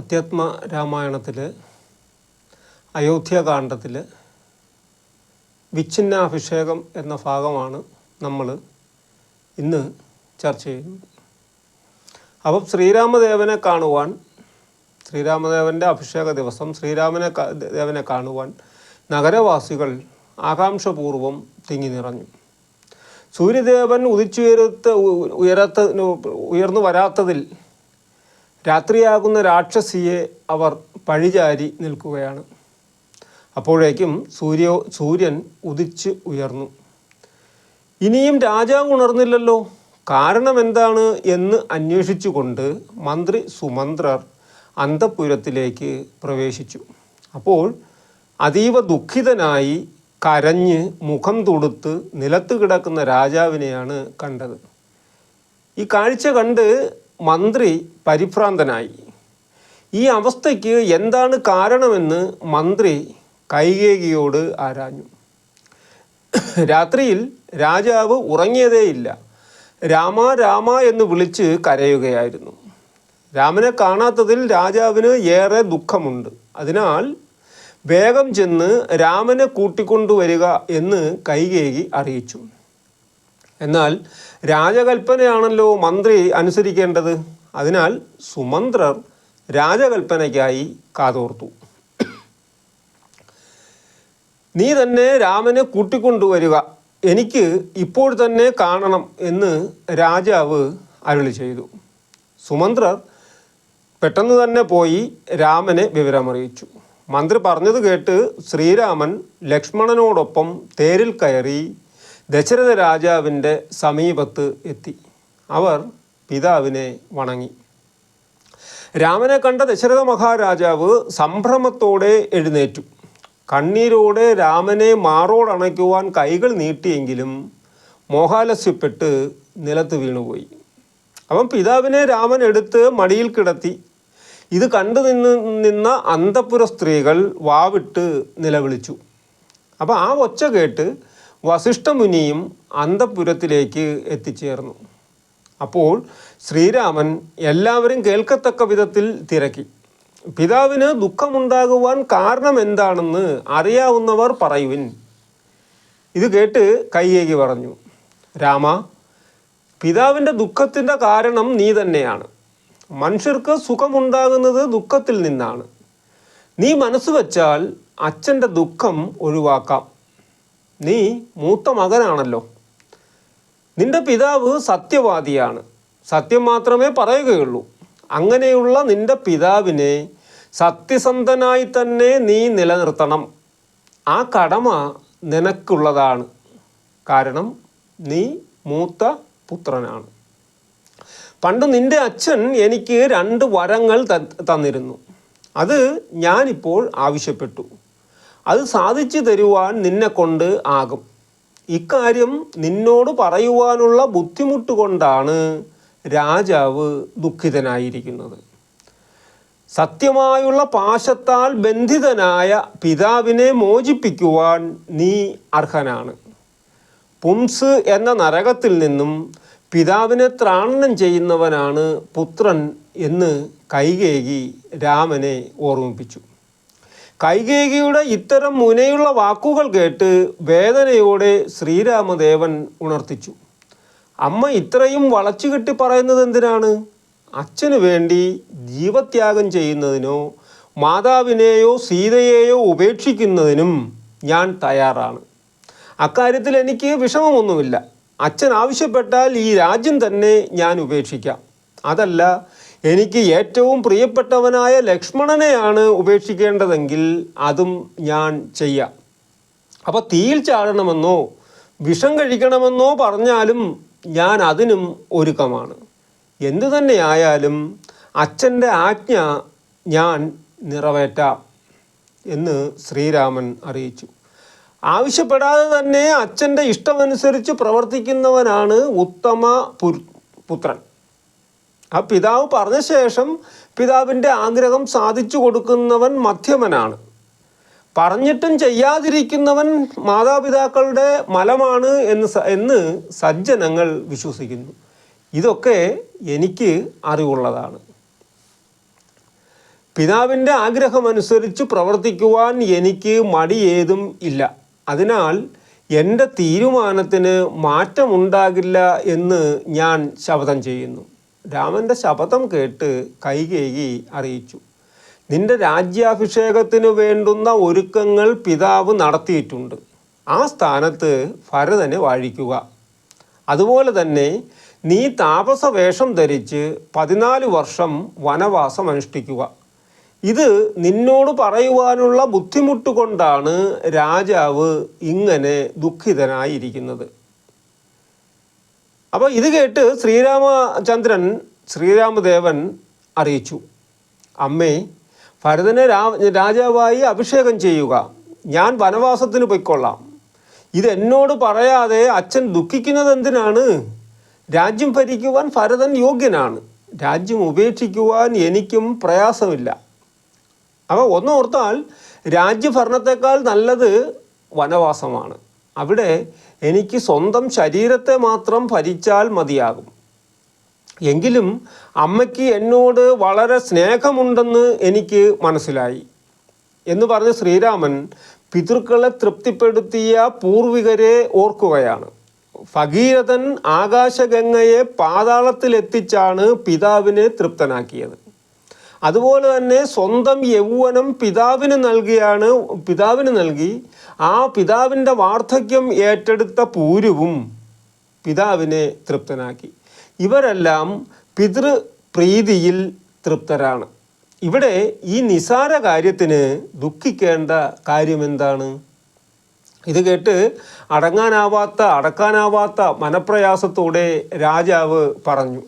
അധ്യാത്മ രാമായണത്തിൽ അയോധ്യകാണ്ഡത്തിൽ വിച്ഛിന്നാഭിഷേകം എന്ന ഭാഗമാണ് നമ്മൾ ഇന്ന് ചർച്ച ചെയ്യുന്നത്. അപ്പം ശ്രീരാമദേവനെ കാണുവാൻ ശ്രീരാമദേവന്റെ അഭിഷേക ദിവസം ശ്രീരാമനെ ദേവനെ കാണുവാൻ നഗരവാസികൾ ആകാംക്ഷപൂർവം തിങ്ങി നിറഞ്ഞു. സൂര്യദേവൻ ഉദിച്ചുയരത്ത് ഉയരത്ത ഉയർന്നു വരാത്തതിൽ രാത്രിയാകുന്ന രാക്ഷസിയെ അവർ പഴിചാരി നിൽക്കുകയാണ്. അപ്പോഴേക്കും സൂര്യ സൂര്യൻ ഉദിച്ച് ഉയർന്നു. ഇനിയും രാജാവ് ഉണർന്നില്ലല്ലോ. കാരണം എന്താണ് എന്ന് അന്വേഷിച്ചുകൊണ്ട് മന്ത്രി സുമന്ത്രർ അന്തപുരത്തിലേക്ക് പ്രവേശിച്ചു. അപ്പോൾ അതീവ ദുഃഖിതനായി കരഞ്ഞ് മുഖം തുടുത്ത് നിലത്ത് കിടക്കുന്ന രാജാവിനെയാണ് കണ്ടത്. ഈ കാഴ്ച കണ്ട് മന്ത്രി പരിഭ്രാന്തനായി. ഈ അവസ്ഥയ്ക്ക് എന്താണ് കാരണമെന്ന് മന്ത്രി കൈകേകിയോട് ആരാഞ്ഞു. രാത്രിയിൽ രാജാവ് ഉറങ്ങിയതേയില്ല. രാമ രാമ എന്ന് വിളിച്ച് കരയുകയായിരുന്നു. രാമനെ കാണാത്തതിൽ രാജാവിന് ഏറെ ദുഃഖമുണ്ട്. അതിനാൽ വേഗം ചെന്ന് രാമനെ കൂട്ടിക്കൊണ്ടുവരിക എന്ന് കൈകേകി അറിയിച്ചു. എന്നാൽ രാജകൽപ്പനയാണല്ലോ മന്ത്രി അനുസരിക്കേണ്ടത്. അതിനാൽ സുമന്ത്രർ രാജകൽപ്പനയ്ക്കായി കാതോർത്തു. നീ തന്നെ രാമനെ കൂട്ടിക്കൊണ്ടുവരിക. എനിക്ക് ഇപ്പോൾ തന്നെ കാണണം എന്ന് രാജാവ് അരുളി ചെയ്തു. സുമന്ത്രർ പെട്ടെന്ന് തന്നെ പോയി രാമനെ വിവരമറിയിച്ചു. മന്ത്രി പറഞ്ഞത് കേട്ട് ശ്രീരാമൻ ലക്ഷ്മണനോടൊപ്പം തേരിൽ കയറി ദശരഥ രാജാവിന്റെ സമീപത്ത് എത്തി. അവർ പിതാവിനെ വണങ്ങി. രാമനെ കണ്ട ദശരഥ മഹാരാജാവ് സംഭ്രമത്തോടെ എഴുന്നേറ്റു. കണ്ണീരോടെ രാമനെ മാറോടണയ്ക്കുവാൻ കൈകൾ നീട്ടിയെങ്കിലും മോഹാലസ്യപ്പെട്ട് നിലത്ത് വീണുപോയി. അവൻ പിതാവിനെ രാമൻ എടുത്ത് മടിയിൽ കിടത്തി. ഇത് കണ്ടു നിന്ന് നിന്ന അന്തപുര സ്ത്രീകൾ വാവിട്ട് നിലവിളിച്ചു. അപ്പോൾ ആ ഒച്ച കേട്ട് വസിഷ്ഠമുനിയും അന്തപുരത്തിലേക്ക് എത്തിച്ചേർന്നു. അപ്പോൾ ശ്രീരാമൻ എല്ലാവരും കേൾക്കത്തക്ക വിധത്തിൽ തിരക്കി. പിതാവിന് ദുഃഖമുണ്ടാകുവാൻ കാരണം എന്താണെന്ന് അറിയാവുന്നവർ പറയുവിൻ. ഇത് കേട്ട് കയ്യേകി പറഞ്ഞു രാമ പിതാവിന്റെ ദുഃഖത്തിന്റെ കാരണം നീ തന്നെയാണ്. മനുഷ്യർക്ക് സുഖമുണ്ടാകുന്നത് ദുഃഖത്തിൽ നിന്നാണ്. നീ മനസ്സ് വച്ചാൽ അച്ഛന്റെ ദുഃഖം ഒഴിവാക്കാം. നീ മൂത്ത മകനാണല്ലോ. നിന്റെ പിതാവ് സത്യവാദിയാണ്. സത്യം മാത്രമേ പറയുകയുള്ളൂ. അങ്ങനെയുള്ള നിന്റെ പിതാവിനെ സത്യസന്ധനായി തന്നെ നീ നിലനിർത്തണം. ആ കടമ നിനക്കുള്ളതാണ്. കാരണം നീ മൂത്ത പുത്രനാണ്. പണ്ട് നിന്റെ അച്ഛൻ എനിക്ക് രണ്ട് വരങ്ങൾ തന്നിരുന്നു. അത് ഞാനിപ്പോൾ ആവശ്യപ്പെട്ടു. അത് സാധിച്ചു തരുവാൻ നിന്നെ കൊണ്ട് ആകും. ഇക്കാര്യം നിന്നോട് പറയുവാനുള്ള ബുദ്ധിമുട്ട് കൊണ്ടാണ് രാജാവ് ദുഃഖിതനായിരിക്കുന്നത്. സത്യമായുള്ള പാശത്താൽ ബന്ധിതനായ പിതാവിനെ മോചിപ്പിക്കുവാൻ നീ അർഹനാണ്. പുംസ് എന്ന നരകത്തിൽ നിന്നും പിതാവിനെ ത്രാണനം ചെയ്യുന്നവനാണ് പുത്രൻ എന്ന് കൈകേകി രാമനെ ഓർമ്മിപ്പിച്ചു. കൈകേകിയുടെ ഇത്തരം മുനയുള്ള വാക്കുകൾ കേട്ട് വേദനയോടെ ശ്രീരാമദേവൻ ഉണർത്തിച്ചു. അമ്മ ഇത്രയും വളച്ചു കെട്ടി പറയുന്നത് എന്തിനാണ്? അച്ഛനു വേണ്ടി ജീവത്യാഗം ചെയ്യുന്നതിനോ മാതാവിനെയോ സീതയെയോ ഉപേക്ഷിക്കുന്നതിനും ഞാൻ തയ്യാറാണ്. അക്കാര്യത്തിൽ എനിക്ക് വിഷമമൊന്നുമില്ല. അച്ഛൻ ആവശ്യപ്പെട്ടാൽ ഈ രാജ്യം തന്നെ ഞാൻ ഉപേക്ഷിക്കാം. അതല്ല എനിക്ക് ഏറ്റവും പ്രിയപ്പെട്ടവനായ ലക്ഷ്മണനെയാണ് ഉപേക്ഷിക്കേണ്ടതെങ്കിൽ അതും ഞാൻ ചെയ്യാം. അപ്പോൾ തീയിൽ ചാടണമെന്നോ വിഷം കഴിക്കണമെന്നോ പറഞ്ഞാലും ഞാൻ അതിനും ഒരുക്കമാണ്. എന്തു തന്നെയായാലും അച്ഛന്റെ ആജ്ഞ ഞാൻ നിറവേറ്റാം എന്ന് ശ്രീരാമൻ അറിയിച്ചു. ആവശ്യപ്പെടാതെ തന്നെ അച്ഛന്റെ ഇഷ്ടമനുസരിച്ച് പ്രവർത്തിക്കുന്നവനാണ് ഉത്തമ പുത്രൻ. ആ പിതാവ് പറഞ്ഞ ശേഷം പിതാവിന്റെ ആഗ്രഹം സാധിച്ചു കൊടുക്കുന്നവൻ മധ്യമനാണ്. പറഞ്ഞിട്ടും ചെയ്യാതിരിക്കുന്നവൻ മാതാപിതാക്കളുടെ മലമാണ് എന്ന് എന്ന് സജ്ജനങ്ങൾ വിശ്വസിക്കുന്നു. ഇതൊക്കെ എനിക്ക് അറിവുള്ളതാണ്. പിതാവിന്റെ ആഗ്രഹമനുസരിച്ച് പ്രവർത്തിക്കുവാൻ എനിക്ക് മടിയേതും ഇല്ല. അതിനാൽ എന്റെ തീരുമാനത്തിന് മാറ്റമുണ്ടാകില്ല എന്ന് ഞാൻ ശപഥം ചെയ്യുന്നു. രാമന്റെ ശപഥം കേട്ട് കൈകേകി അറിയിച്ചു. നിന്റെ രാജ്യാഭിഷേകത്തിന് വേണ്ടുന്ന ഒരുക്കങ്ങൾ പിതാവ് നടത്തിയിട്ടുണ്ട്. ആ സ്ഥാനത്ത് ഭരതനെ വാഴിക്കുക. അതുപോലെ തന്നെ നീ താപസവേഷം ധരിച്ച് പതിനാല് വർഷം വനവാസം അനുഷ്ഠിക്കുക. ഇത് നിന്നോട് പറയുവാനുള്ള ബുദ്ധിമുട്ട് കൊണ്ടാണ് രാജാവ് ഇങ്ങനെ ദുഃഖിതനായിരിക്കുന്നത്. അപ്പോൾ ഇത് കേട്ട് ശ്രീരാമചന്ദ്രൻ ശ്രീരാമദേവൻ അറിയിച്ചു. അമ്മേ ഭരതനെ രാജാവായി അഭിഷേകം ചെയ്യുക. ഞാൻ വനവാസത്തിന് പൊയ്ക്കൊള്ളാം. ഇതെന്നോട് പറയാതെ അച്ഛൻ ദുഃഖിക്കുന്നത് എന്തിനാണ് രാജ്യം ഭരിക്കുവാൻ ഭരതൻ യോഗ്യനാണ്. രാജ്യം ഉപേക്ഷിക്കുവാൻ എനിക്കും പ്രയാസമില്ല. അപ്പോൾ ഒന്നോർത്താൽ രാജ്യഭരണത്തെക്കാൾ നല്ലത് വനവാസമാണ്. അവിടെ എനിക്ക് സ്വന്തം ശരീരത്തെ മാത്രം ഭരിച്ചാൽ മതിയാകും. എങ്കിലും അമ്മയ്ക്ക് എന്നോട് വളരെ സ്നേഹമുണ്ടെന്ന് എനിക്ക് മനസ്സിലായി. എന്ന് പറഞ്ഞ് ശ്രീരാമൻ പിതൃക്കളെ തൃപ്തിപ്പെടുത്തിയ പൂർവികരെ ഓർക്കുകയാണ്. ഭഗീരഥൻ ആകാശഗംഗയെ പാതാളത്തിലെത്തിച്ചാണ് പിതാവിനെ തൃപ്തനാക്കിയത്. അതുപോലെ തന്നെ സ്വന്തം യൗവനം പിതാവിന് നൽകിയാണ് പിതാവിന് നൽകി. ആ പിതാവിന്റെ വാർദ്ധക്യം ഏറ്റെടുത്ത പൂരുവും പിതാവിനെ തൃപ്തനാക്കി. ഇവരെല്ലാം പിതൃപ്രീതിയിൽ തൃപ്തരാണ്. ഇവിടെ ഈ നിസാര കാര്യത്തിന് ദുഃഖിക്കേണ്ട കാര്യമെന്താണ്? ഇത് കേട്ട് അടങ്ങാനാവാത്ത അടക്കാനാവാത്ത മനപ്രയാസത്തോടെ രാജാവ് പറഞ്ഞു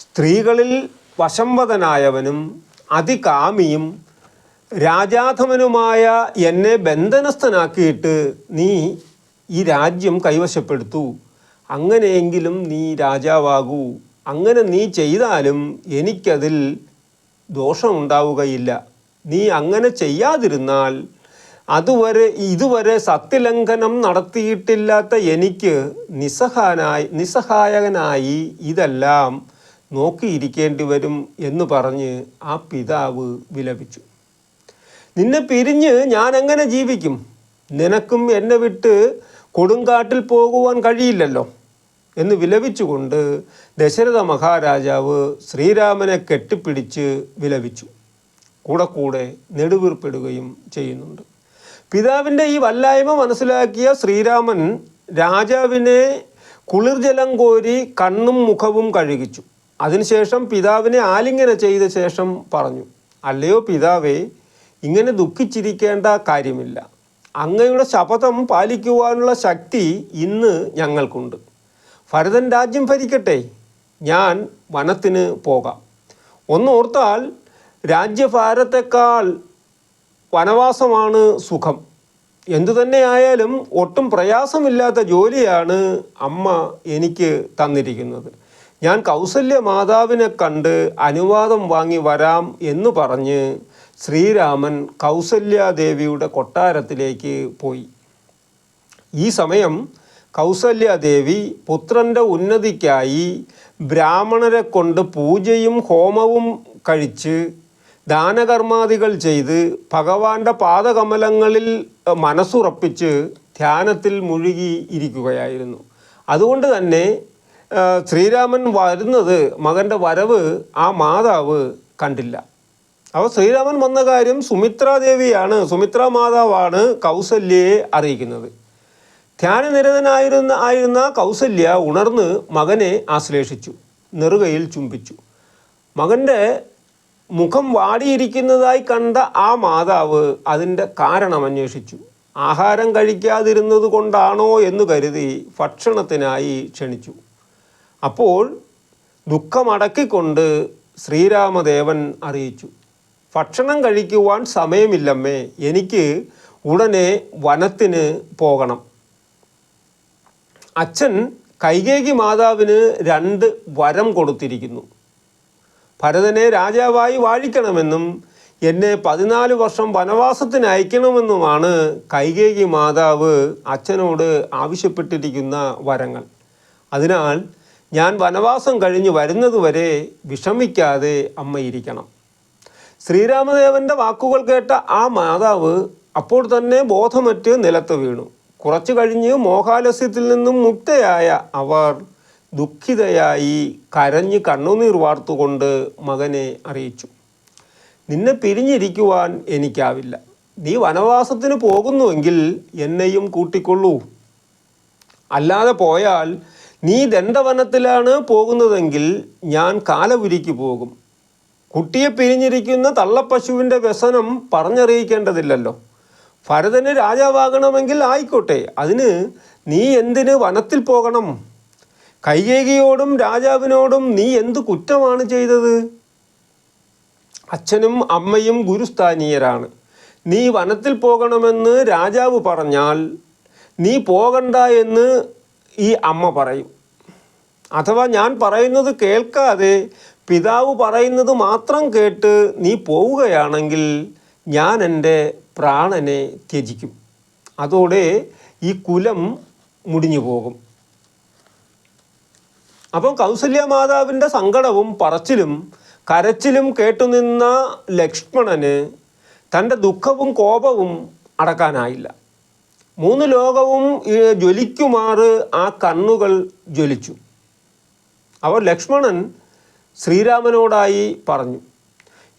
സ്ത്രീകളിൽ വശംവദനായവനും അതികാമിയും രാജാധമനുമായ എന്നെ ബന്ധനസ്ഥനാക്കിയിട്ട് നീ ഈ രാജ്യം കൈവശപ്പെടുത്തു. അങ്ങനെയെങ്കിലും നീ രാജാവാകൂ. അങ്ങനെ നീ ചെയ്താലും എനിക്കതിൽ ദോഷമുണ്ടാവുകയില്ല. നീ അങ്ങനെ ചെയ്യാതിരുന്നാൽ അതുവരെ ഇതുവരെ സത്യലംഘനം നടത്തിയിട്ടില്ലാത്ത എനിക്ക് നിസ്സഹാനായി നിസ്സഹായകനായി ഇതെല്ലാം നോക്കിയിരിക്കേണ്ടി വരും എന്ന് പറഞ്ഞ് ആ പിതാവ് വിലപിച്ചു. നിന്നെ പിരിഞ്ഞ് ഞാൻ എങ്ങനെ ജീവിക്കും? നിനക്കും എന്നെ വിട്ട് കൊടുങ്കാട്ടിൽ പോകുവാൻ കഴിയില്ലല്ലോ എന്ന് വിലപിച്ചുകൊണ്ട് ദശരഥ മഹാരാജാവ് ശ്രീരാമനെ കെട്ടിപ്പിടിച്ച് വിലപിച്ചു. കൂടെ കൂടെ നെടുവീർപ്പെടുകയും ചെയ്യുന്നുണ്ട്. പിതാവിന്റെ ഈ വല്ലായ്മ മനസ്സിലാക്കിയ ശ്രീരാമൻ രാജാവിനെ കുളിർജലം കോരി കണ്ണും മുഖവും കഴുകിച്ചു. അതിനുശേഷം പിതാവിനെ ആലിംഗന ചെയ്ത ശേഷം പറഞ്ഞു അല്ലയോ പിതാവേ ഇങ്ങനെ ദുഃഖിച്ചിരിക്കേണ്ട കാര്യമില്ല. അങ്ങയുടെ ശപഥം പാലിക്കുവാനുള്ള ശക്തി ഇന്ന് ഞങ്ങൾക്കുണ്ട്. ഭരതൻ രാജ്യം ഭരിക്കട്ടെ ഞാൻ വനത്തിന് പോകാം. ഒന്നോർത്താൽ രാജ്യഭാരത്തെക്കാൾ വനവാസമാണ് സുഖം. എന്തു തന്നെയായാലും ഒട്ടും പ്രയാസമില്ലാത്ത ജോലിയാണ് അമ്മ എനിക്ക് തന്നിരിക്കുന്നത്. ഞാൻ കൗസല്യ മാതാവിനെ കണ്ട് അനുവാദം വാങ്ങി വരാം എന്ന് പറഞ്ഞ് ശ്രീരാമൻ കൗസല്യാദേവിയുടെ കൊട്ടാരത്തിലേക്ക് പോയി. ഈ സമയം കൗസല്യാദേവി പുത്രന്റെ ഉന്നതിക്കായി ബ്രാഹ്മണരെ കൊണ്ട് പൂജയും ഹോമവും കഴിച്ച് ദാനകർമാദികൾ ചെയ്ത് ഭഗവാന്റെ പാദകമലങ്ങളിൽ മനസ്സുറപ്പിച്ച് ധ്യാനത്തിൽ മുഴുകി ഇരിക്കുകയായിരുന്നു. അതുകൊണ്ട് തന്നെ ശ്രീരാമൻ വരുന്നത് മകന്റെ വരവ് ആ മാതാവ് കണ്ടില്ല. അപ്പോൾ ശ്രീരാമൻ വന്ന കാര്യം സുമിത്രാദേവിയാണ് സുമിത്ര മാതാവാണ് കൗസല്യയെ അറിയിക്കുന്നത്. ധ്യാനനിരതനായിരുന്ന ആയിരുന്ന കൗസല്യ ഉണർന്ന് മകനെ ആശ്ലേഷിച്ചു നെറുകയിൽ ചുംബിച്ചു. മകന്റെ മുഖം വാടിയിരിക്കുന്നതായി കണ്ട ആ മാതാവ് അതിന്റെ കാരണം അന്വേഷിച്ചു. ആഹാരം കഴിക്കാതിരുന്നത് കൊണ്ടാണോ എന്ന് കരുതി ഭക്ഷണത്തിനായി ക്ഷണിച്ചു. അപ്പോൾ ദുഃഖമടക്കിക്കൊണ്ട് ശ്രീരാമദേവൻ അറിയിച്ചു ഭക്ഷണം കഴിക്കുവാൻ സമയമില്ലമ്മേ എനിക്ക് ഉടനെ വനത്തിന് പോകണം. അച്ഛൻ കൈകേകി മാതാവിന് രണ്ട് വരം കൊടുത്തിരിക്കുന്നു ഭരതനെ രാജാവായി വാഴിക്കണമെന്നും എന്നെ പതിനാല് വർഷം വനവാസത്തിന് അയക്കണമെന്നുമാണ് കൈകേകി മാതാവ് അച്ഛനോട് ആവശ്യപ്പെട്ടിരിക്കുന്ന വരങ്ങൾ. അതിനാൽ ഞാൻ വനവാസം കഴിഞ്ഞ് വരുന്നതുവരെ വിഷമിക്കാതെ അമ്മയിരിക്കണം ശ്രീരാമദേവന്റെ വാക്കുകൾ കേട്ട ആ മാതാവ് അപ്പോൾ തന്നെ ബോധമറ്റ് നിലത്ത് വീണു. കുറച്ചു കഴിഞ്ഞ് മോഹാലസ്യത്തിൽ നിന്നും മുക്തയായ അവർ ദുഃഖിതയായി കരഞ്ഞ് കണ്ണുനീർ വാർത്തുകൊണ്ട് മകനെ അറിയിച്ചു. നിന്നെ പിരിഞ്ഞിരിക്കുവാൻ എനിക്കാവില്ല. നീ വനവാസത്തിന് പോകുന്നുവെങ്കിൽ എന്നെയും കൂട്ടിക്കൊള്ളൂ. അല്ലാതെ പോയാൽ നീ ദണ്ഡവനത്തിലാണ് പോകുന്നതെങ്കിൽ ഞാൻ കാലപുരിക്ക് പോകും. കുട്ടിയെ പിരിഞ്ഞിരിക്കുന്ന തള്ളപ്പശുവിന്റെ വ്യസനം പറഞ്ഞറിയിക്കേണ്ടതില്ലല്ലോ. ഭരതന് രാജാവാകണമെങ്കിൽ ആയിക്കോട്ടെ അതിന് നീ എന്തിന് വനത്തിൽ പോകണം? കൈകേകിയോടും രാജാവിനോടും നീ എന്ത് കുറ്റമാണ് ചെയ്തത്? അച്ഛനും അമ്മയും ഗുരുസ്ഥാനീയരാണ്. നീ വനത്തിൽ പോകണമെന്ന് രാജാവ് പറഞ്ഞാൽ നീ പോകണ്ട എന്ന് ഈ അമ്മ പറയും. അഥവാ ഞാൻ പറയുന്നത് കേൾക്കാതെ പിതാവ് പറയുന്നത് മാത്രം കേട്ട് നീ പോവുകയാണെങ്കിൽ ഞാൻ എന്റെ പ്രാണനെ ത്യജിക്കും. അതോടെ ഈ കുലം മുടിഞ്ഞു പോകും. അപ്പം കൗസല്യ മാതാവിന്റെ സങ്കടവും പറച്ചിലും കരച്ചിലും കേട്ടുനിന്ന ലക്ഷ്മണന് തന്റെ ദുഃഖവും കോപവും അടക്കാനായില്ല. മൂന്ന് ലോകവും ജ്വലിക്കുമാറ് ആ കണ്ണുകൾ ജ്വലിച്ചു. അവർ ലക്ഷ്മണൻ ശ്രീരാമനോടായി പറഞ്ഞു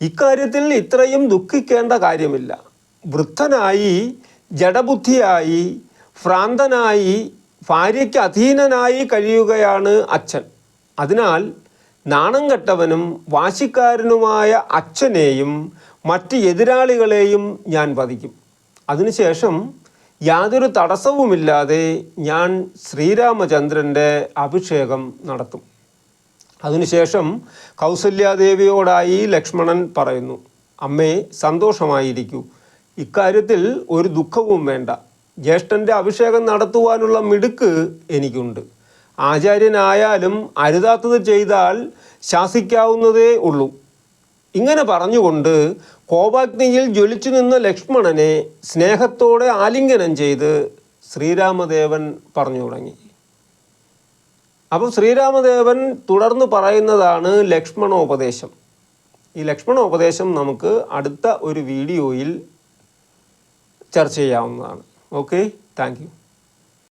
ഇക്കാര്യത്തിൽ ഇത്രയും ദുഃഖിക്കേണ്ട കാര്യമില്ല. വൃദ്ധനായി ജഡബുദ്ധിയായി ഭ്രാന്തനായി ഭാര്യയ്ക്ക് അധീനനായി കഴിയുകയാണ് അച്ഛൻ. അതിനാൽ നാണം കെട്ടവനും വാശിക്കാരനുമായ അച്ഛനെയും മറ്റ് എതിരാളികളെയും ഞാൻ വധിക്കും. അതിനുശേഷം യാതൊരു തടസ്സവുമില്ലാതെ ഞാൻ ശ്രീരാമചന്ദ്രന്റെ അഭിഷേകം നടത്തും. അതിനുശേഷം കൗസല്യാദേവിയോടായി ലക്ഷ്മണൻ പറയുന്നു അമ്മേ സന്തോഷമായിരിക്കൂ. ഇക്കാര്യത്തിൽ ഒരു ദുഃഖവും വേണ്ട. ജ്യേഷ്ഠന്റെ അഭിഷേകം നടത്തുവാനുള്ള മിടുക്ക് എനിക്കുണ്ട്. ആചാര്യനായാലും അരുതാത്തത് ചെയ്താൽ ശാസിക്കാവുന്നതേ ഉള്ളൂ. ഇങ്ങനെ പറഞ്ഞുകൊണ്ട് കോപാഗ്നിയിൽ ജ്വലിച്ചു നിന്ന ലക്ഷ്മണനെ സ്നേഹത്തോടെ ആലിംഗനം ചെയ്ത് ശ്രീരാമദേവൻ പറഞ്ഞു തുടങ്ങി. അപ്പം ശ്രീരാമദേവൻ തുടർന്ന് പറയുന്നതാണ് ലക്ഷ്മണോപദേശം. ഈ ലക്ഷ്മണോപദേശം നമുക്ക് അടുത്ത ഒരു വീഡിയോയിൽ ചർച്ച ചെയ്യാവുന്നതാണ്. Okay thank